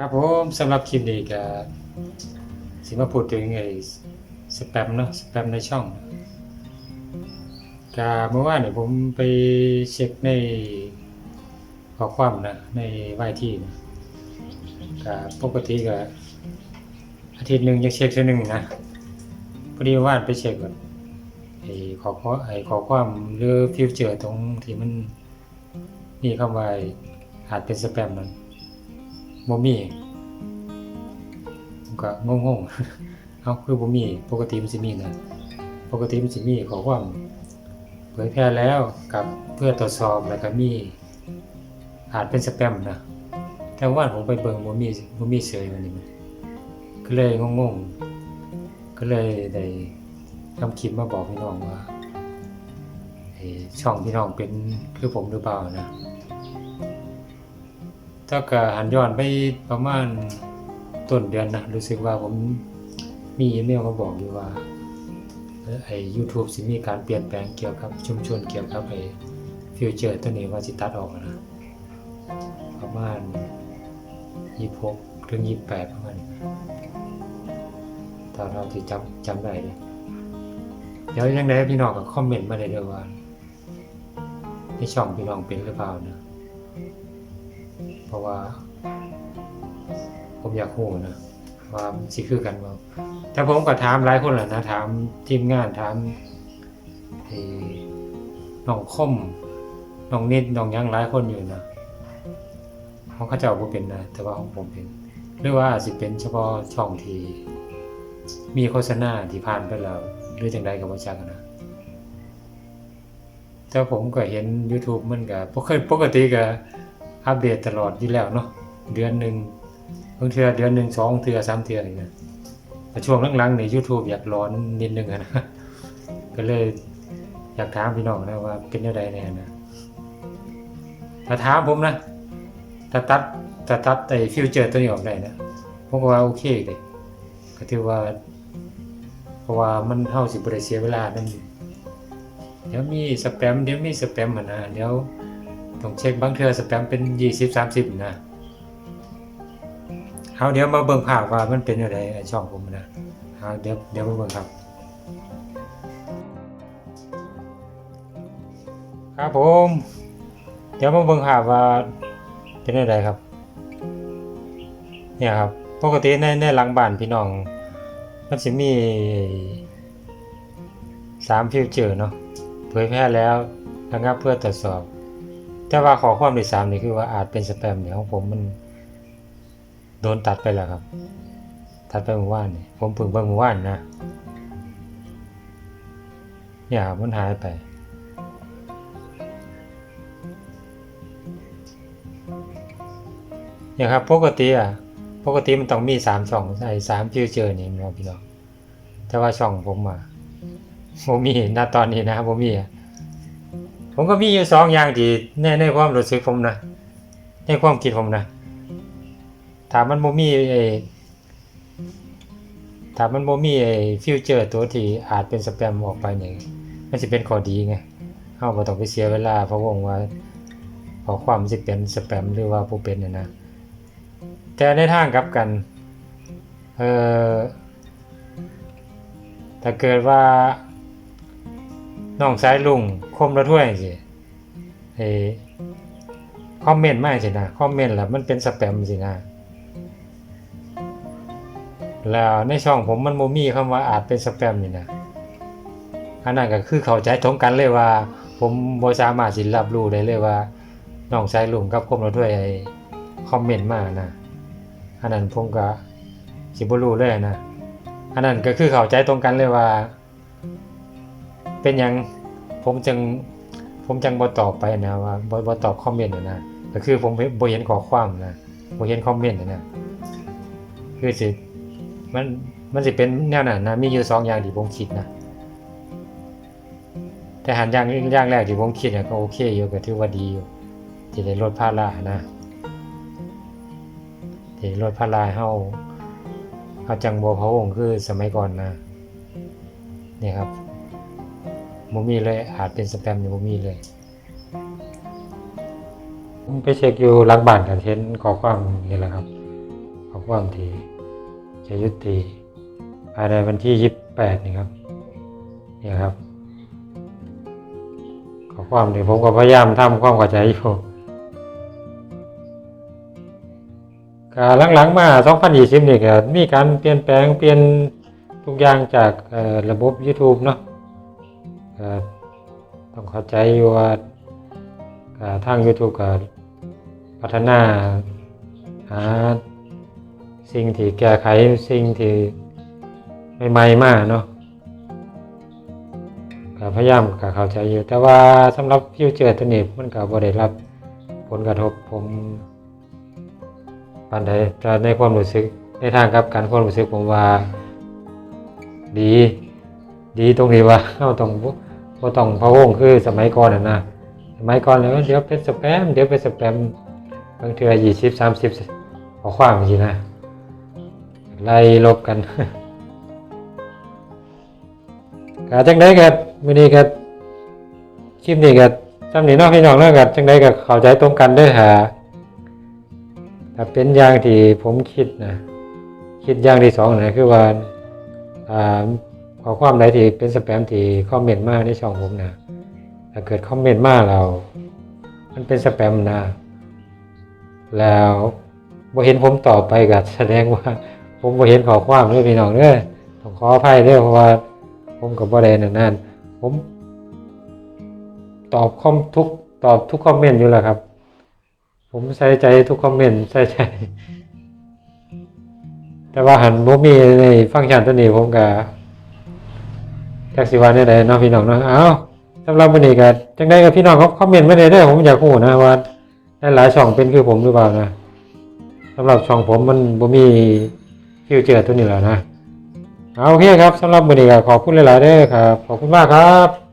ครับผมสำหรับคลิปนี้ก็สิมาพูดถึงไอ้สแปมเนาะสแปมในช่องก็เมื่อวานเนี่ยผมไปเช็คในข้อความนะในวายที่นะก็ปกติก็อาทิตย์หนึ่งจะเช็คเท่านึงนะพอดีว่านไปเช็คก่อนไอ้ขอข้อไอ้ขอความหรือฟิวเจอร์ตรงที่มันมีคำว่าอาจเป็นสแปมนั้น บ่มีก็งงๆเอาคือบ่มีปกติมันสิมีนะปกติมันสิมีขอความเผยแพร่แล้วกับเพื่อตรวจสอบแล้วก็มีอาจเป็นสแปมนะแต่ว่าผมไปเบิ่งบ่มีบ่มีเสยมันนี่มันก็เลยงงๆก็เลยได้ทำคลิปมาบอกพี่น้องว่าไอช่องพี่น้องเป็นคือผมหรือเปล่านะ ถ้าก็หันย้อนไปประมาณต้นเดือนนะรู้สึกว่าผมมีอีเมลมาบอกอยู่ว่าไอ้ YouTube สิมีการเปลี่ยนแปลงเกี่ยวกับชุมชนเกี่ยวกับไอ้ฟิวเจอร์ตัวนี้ว่าสิตัดออกนะประมาณ26ถึง28ปดประมาณนี้ถ้าเราที่จำจำได้เลยเดี๋ยวยังไงพี่น้องก็คอมเมนต์มาได้ด้วยว่าในช่องพี่น้องเป็นหรือเปล่านะ เพราะว่า ผมอยากรู้นะว่าสิคือกันบ่แต่ผมก็ถามหลายคนแหละนะถามทีมงานถามไอ้น้องคมน้องนิดน้องยังหลายคนอยู่นะของเขาเจ้าบ่เป็นนะแต่ว่าของผมเป็น หรือว่าอาจสิเป็นเฉพาะช่องที่มีโฆษณาที่ผ่านไปแล้วหรือจังใดก็บ่จักนะแต่ผมก็เห็น YouTube มันก็ปกติปกติก็ อัปเดตตลอดอยู่แล้วเนาะเดือนหนึ่งบางเทือเดือนหนึ่งสองเทือสามเทืออะไรเงี้ยแต่ช่วงหลังๆใน YouTube อยากร้อนนิดนึงอะนะ ก็เลยอยากถามพี่น้องนะว่าเป็นยังไงแน่นะถ้าถามผมนะถ้าตัดถ้าตัดไอ้ฟิวเจอร์ตัวนี้ออกได้นะผมก็ว่าโอเคเลยก็ถือว่า เพราะว่ามันเฮาสิบ่ได้เสียเวลานั่นเดี๋ยวมีสแปมเดี๋ยวมีสแปมหั่นนะเดี๋ยว ต้องเช็คบางเทือสแปมเป็น20 30นะเอาเดี๋ยวมาเบิ่งภาพว่ามันเป็นยังไงช่องผมนะเอาเดี๋ยวเดี๋ยวมาเบิ่งครับ ครับผม เดี๋ยวมาเบิ่งภาพว่าเป็นยังไงครับ เนี่ยครับ ปกติในในหลังบ้านพี่น้อง มันสิมีสามฟิวเจอร์เนาะเผยแพร่แล้วระงับเพื่อตรวจสอบ แต่ว่าขอความที่สามนี่คือว่าอาจเป็นสแปมเนี่ยของผมมันโดนตัดไปแล้วครับ ตัดไปเมื่อวานนี่ผมเพิ่งเบิ่งเมื่อวานนะเนี่ยครับมันหายไป เนี่ยครับปกติอะปกติมันต้องมีสามช่องไอ้สามฟิวเจอร์นี่มันพี่น้องแต่ว่าช่องผมอะผมมีณตอนนี้นะผมมีอะ ผมก็มีอยู่สองอย่างที่ในในความรู้สึกผมนะในความคิดผมนะถามมันโมมีไอถามมันโมมีไอฟิวเจอร์ตัวที่อาจเป็นสแปมออกไปเนี่ยมันจะเป็นข้อดีไงเฮาบ่ต้องไปเสียเวลาเพราะวงว่าขอความสิเป็นสแปมหรือว่าผู้เป็นน่ะนะ แต่ในทางกลับกันเอ่อถ้าเกิดว่า น้องสายลุงคมละถ้วยสิเอคอมเมนต์มาสินะคอมเมนต์แล้วมันเป็นสแปมสินะแล้วในช่องผมมันโมมีคำว่าอาจเป็นสแปมนี่นะอันนั้นก็คือเขาใจตรงกันเลยว่า ผมบ่สามารถสิรับรู้ได้เลยว่าน้องสายลุงกับคมละถ้วยไอ้คอมเมนต์มานะอันนั้นผมก็สิบ่รู้เลยนะอันนั้นก็คือเข้าใจตรงกันเลยว่า เป็นยังผมจึงผมจังบ่ตอบไปนะว่าบ่บ่ตอบคอมเมนต์นะนะก็คือผมบ่เห็นข้อความนะบ่เห็นคอมเมนต์นะนะคือสิมันมันสิเป็นแนวนั้นนะมีอยู่สองอย่างที่ผมคิดนะแต่หันอย่างอย่างแรกที่ผมคิดเนี่ยก็โอเคอยู่ก็ถือว่าดีอยู่ที่ได้ลดภาระนะที่ลดภาระให้เฮาเฮาจังบ่พะวงคือสมัยก่อนนะนี่ครับ บ่มีเลย อาจเป็นสแปมอยู่บ่มีเลยผมไปเช็คอยู่หลังบ้านกันเห็นข้อความนี่แหละครับ ขอความที่จะยุติภายในวันที่28นี่ครับนี่ครับข้อความที่ผมก็พยายามทำความเข้าใจอยู่ก็หลังๆมา2020นี่ก็มีการเปลี่ยนแปลงเปลี่ยนทุกอย่างจากระบบ YouTube เนาะ ก็ต้องเข้าใจอยู่ว่าก็ทาง YouTube ก็พัฒนาหาสิ่งที่แก้ไขสิ่งที่ใหม่ๆมากเนาะก็พยายามก็เข้าใจอยู่ แต่ว่าสำหรับฟิวเจอร์ตัวนี้มันก็บ่ได้รับผลกระทบผมปานใดแต่ในความรู้สึกในทางกับการความรู้สึกผมว่า ดี ดีตรงที่ว่าเราต้อง บ่บ่ต้องพะวงคือสมัยก่อนน่ะนะสมัยก่อนแล้วเดี๋ยวเป็นสแปมเดี๋ยวเป็นสแปมบางเทื่อยี่สิบสามสิบขอความจริงนะไล่ลบกันกาจังได้กัมื้อนี้ก็คลิปนี้ก็จำนี้เนาะพี่น้องเนาะก็จังได้ก็เข้าใจตรงกันด้อหาถ้าเป็นอย่างที่ผมคิดนะคิดอย่างที่สองนะคือว่าอ่า ขอความใดที่เป็นสแปมที่คอมเมนต์มาในช่องผมนะถ้าเกิดคอมเมนต์มาเรา มันเป็นสแปมนะ แล้วบ่เห็นผมตอบไปก็แสดงว่า ผมบ่เห็นข้อความด้อพี่น้องเด้อต้องขออภัยเด้อเพราะว่า ผมก็บ่ได้นั่นนั่นผม ตอบคอมทุกตอบทุกคอมเมนต์อยู่แล้วครับ ผมใส่ใจทุกคอมเมนต์ใส่ใจ แต่ว่าหันบ่มีในฟังก์ชันตัวนี้ผมก็ จากสิว่าแนวใดเนาะพี่น้องเนาะเอ้าสำหรับวันนี้ก็จังได้กับพี่น้องเขาคอมเมนต์มาเลยเด้อผมอยากรู้นะว่าหลายช่องเป็นคือผมหรือเปล่านะสำหรับช่องผมมันบ่มีฟิวเจอร์ตัวนี้แล้วนะเอาโอเคครับสำหรับวันนี้ก็ขอบคุณหลายๆเด้อครับขอบคุณมากครับ